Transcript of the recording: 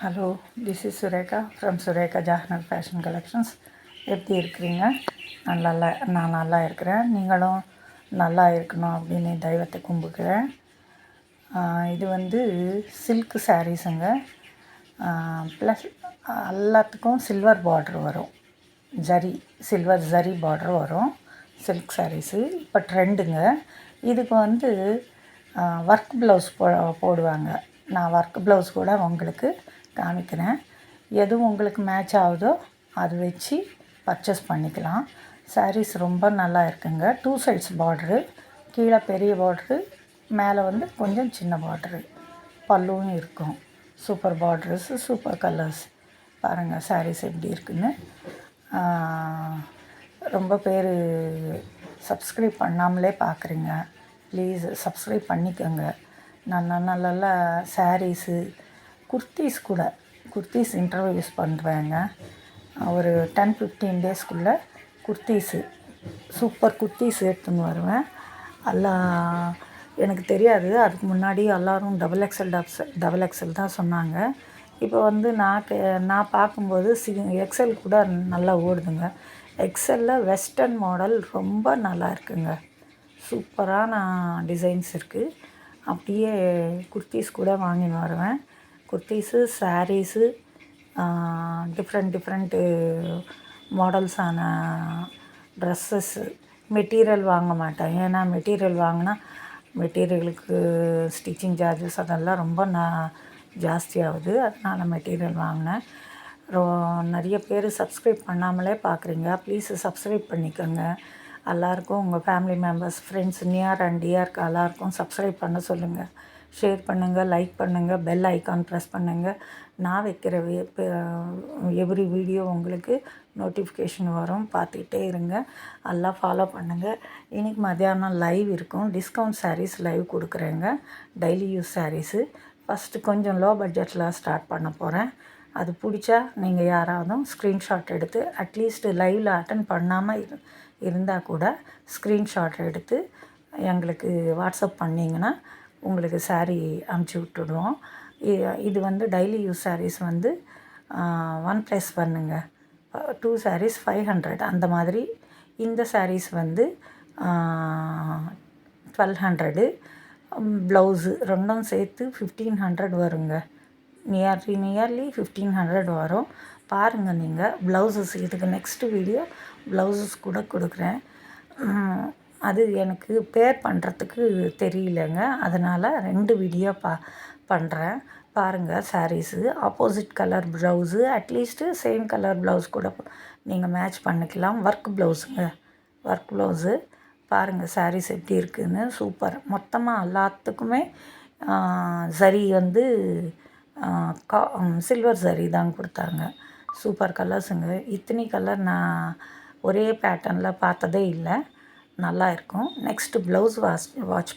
Hello this is Sureka from Sureka ஜாஹ்னர் fashion collections எப்படி இருக்கிறீங்க? நான் நல்லா நான் நல்லா இருக்கிறேன். நீங்களும் நல்லா இருக்கணும் அப்படின்னு தெய்வத்தை கும்பிடுறேன். இது வந்து சில்க் சாரீஸுங்க ப்ளஸ் எல்லாத்துக்கும் சில்வர் பார்ட்ரு வரும். ஜரி சில்வர் ஜரி பார்ட்ரு வரும். சில்க் சாரீஸு இப்போ ட்ரெண்டுங்க இதுக்கு வந்து ஒர்க் ப்ளவுஸ் போ போடுவாங்க. நான் ஒர்க் ப்ளவுஸ் கூட உங்களுக்கு காமிக்கிறேன். எது உங்களுக்கு மேட்ச் ஆகுதோ அது வச்சு பர்ச்சேஸ் பண்ணிக்கலாம். சாரீஸ் ரொம்ப நல்லா இருக்குங்க. டூ சைட்ஸ் பார்ட்ரு கீழே பெரிய பார்ட்ரு மேலே வந்து கொஞ்சம் சின்ன பார்ட்ரு பல்லுவும் இருக்கும். சூப்பர் பார்ட்ரஸ் சூப்பர் கலர்ஸ் பாருங்கள் சாரீஸ் எப்படி இருக்குன்னு. ரொம்ப பேர் சப்ஸ்கிரைப் பண்ணாமலே பார்க்குறீங்க ப்ளீஸ் சப்ஸ்கிரைப் பண்ணிக்கோங்க. நல்ல நல்ல சாரீஸு குர்த்திஸ் கூட குர்த்தீஸ் இன்டர்வியூஸ் பண்ணுறேங்க ஒரு டென் ஃபிஃப்டீன் டேஸ்க்குள்ளே குர்த்திஸு சூப்பர் குர்த்தீஸ் எடுத்துன்னு வருவேன். எல்லாம் எனக்கு தெரியாது. அதுக்கு முன்னாடி எல்லோரும் டபுள் எக்ஸல் டப்ஸ் டபுள் எக்ஸல் தான் சொன்னாங்க. இப்போ வந்து நான் கே நான் பார்க்கும்போது சி எக்ஸல் கூட நல்லா ஓடுதுங்க. எக்ஸலில் வெஸ்டர்ன் மாடல் ரொம்ப நல்லா இருக்குங்க. சூப்பரான டிசைன்ஸ் இருக்குது அப்படியே குர்த்தீஸ் கூட வாங்கின்னு வருவேன். குர்த்தீஸு சாரீஸு டிஃப்ரெண்ட் டிஃப்ரெண்ட்டு மாடல்ஸான ட்ரெஸ்ஸஸ்ஸு மெட்டீரியல் வாங்க மாட்டேன். ஏன்னா மெட்டீரியல் வாங்கினா மெட்டீரியலுக்கு ஸ்டிச்சிங் சார்ஜஸ் அதெல்லாம் ரொம்ப நான் ஜாஸ்தியாகுது. அதனால் மெட்டீரியல் வாங்கினேன். ரோ நிறைய பேர் சப்ஸ்கிரைப் பண்ணாமலே பார்க்குறீங்க ப்ளீஸ் சப்ஸ்கிரைப் பண்ணிக்கோங்க. எல்லாருக்கும் உங்கள் family members friends near and டியர்க்கு எல்லாருக்கும் சப்ஸ்கிரைப் பண்ண சொல்லுங்கள் ஷேர் பண்ணுங்கள் லைக் பண்ணுங்கள் பெல் ஐக்கான் ப்ரெஸ் பண்ணுங்கள் நான் வைக்கிற எவ்ரி வீடியோ உங்களுக்கு நோட்டிஃபிகேஷன் வரும். பார்த்துக்கிட்டே இருங்க. எல்லாம் ஃபாலோ பண்ணுங்கள் இன்றைக்கி மத்தியானம் லைவ் இருக்கும். டிஸ்கவுண்ட் சாரீஸ் லைவ் கொடுக்குறேங்க. டெய்லி யூஸ் சாரீஸு ஃபஸ்ட்டு கொஞ்சம் லோ பட்ஜெட்டில் ஸ்டார்ட் பண்ண போகிறேன் அது பிடிச்சா நீங்கள் யாராவதும் ஸ்க்ரீன்ஷாட் எடுத்து அட்லீஸ்ட் லைவில் அட்டன் பண்ணாமல் இரு இருந்தால் கூட ஸ்க்ரீன்ஷாட் எடுத்து எங்களுக்கு வாட்ஸ்அப் பண்ணிங்கன்னா உங்களுக்கு சாரீ அமுச்சு விட்டுடுவோம். இது வந்து டெய்லி யூஸ் சாரீஸ் வந்து ஒன் ப்ளஸ் பண்ணுங்க. டூ சாரீஸ் ஃபைவ் ஹண்ட்ரட் அந்த மாதிரி இந்த சாரீஸ் வந்து டுவெல் ஹண்ட்ரடு ப்ளவுஸு ரெண்டும் சேர்த்து ஃபிஃப்டீன் ஹண்ட்ரட் வருங்க. நியர்லி நியர்லி ஃபிஃப்டீன் ஹண்ட்ரட் வரும். பாருங்கள் நீங்கள் ப்ளவுஸஸ் இதுக்கு நெக்ஸ்ட்டு வீடியோ ப்ளவுஸஸ் கூட கொடுக்குறேன். அது எனக்கு பேர் பண்ணுறதுக்கு தெரியலங்க. அதனால் ரெண்டு வீடியோ பா பண்ணுறேன் பாருங்கள் saris opposite colour blouse at least same colour blouse கூட நீங்கள் மேட்ச் பண்ணிக்கலாம். ஒர்க் ப்ளவுஸுங்க ஒர்க் ப்ளவுஸு பாருங்கள் சாரீஸ் எப்படி இருக்குதுன்னு சூப்பர் மொத்தமாக எல்லாத்துக்குமே சரி வந்து கா சில்வர் சரி தான் கொடுத்தாங்க. சூப்பர் கலர்ஸுங்க இத்தனி கலர் நான் ஒரே பேட்டர்னில் பார்த்ததே இல்லை. நல்லா இருக்கும். Next blouse wash watch